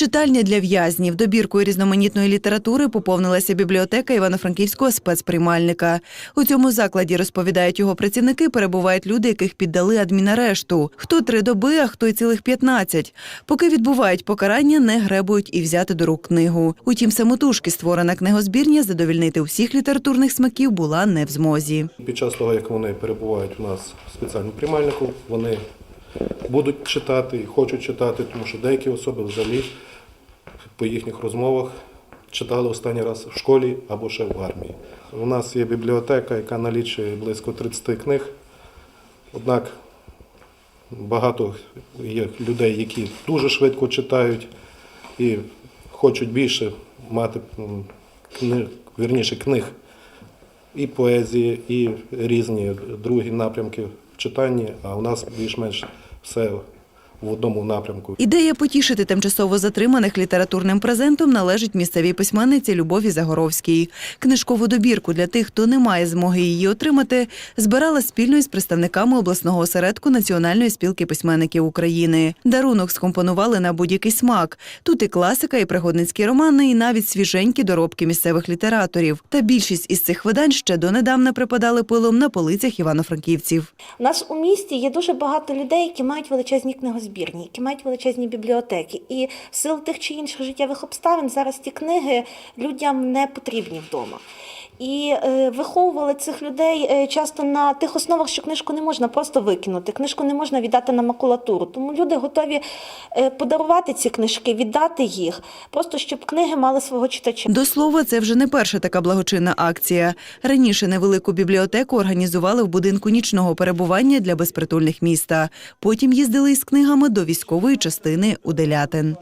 Читальня для в'язнів. Добіркою різноманітної літератури поповнилася бібліотека Івано-Франківського спецприймальника. У цьому закладі, розповідають його працівники, перебувають люди, яких піддали адмінарешту. Хто три доби, а хто й цілих 15. Поки відбувають покарання, не гребують і взяти до рук книгу. Утім, самотужки створена книгозбірня задовільнити усіх літературних смаків була не в змозі. Під час того, як вони перебувають у нас в спеціальному приймальнику, вони будуть читати і хочуть читати, тому що деякі особи взагалі по їхніх розмовах читали останній раз в школі або ще в армії. У нас є бібліотека, яка налічує близько 30 книг. Однак багато є людей, які дуже швидко читають і хочуть більше мати книг, вірніше книг і поезії, і різні другі напрямки в читанні, а у нас більш-менш все в одному напрямку. Ідея потішити тимчасово затриманих літературним презентом належить місцевій письменниці Любові Загоровській. Книжкову добірку для тих, хто не має змоги її отримати, збирала спільно із представниками обласного осередку Національної спілки письменників України. Дарунок скомпонували на будь-який смак. Тут і класика, і пригодницькі романи, і навіть свіженькі доробки місцевих літераторів. Та більшість із цих видань ще донедавна припадали пилом на полицях івано-франківців. У нас у місті є дуже багато людей, які мають величезні книгозбірні, які мають величезні бібліотеки. І в силу тих чи інших життєвих обставин зараз ті книги людям не потрібні вдома. І е, виховували цих людей е, часто на тих основах, що книжку не можна просто викинути, книжку не можна віддати на макулатуру. Тому люди готові е, подарувати ці книжки, віддати їх, просто щоб книги мали свого читача. До слова, це вже не перша така благочинна акція. Раніше невелику бібліотеку організували в будинку нічного перебування для безпритульних міста. Потім їздили із книгами до військової частини у Делятин.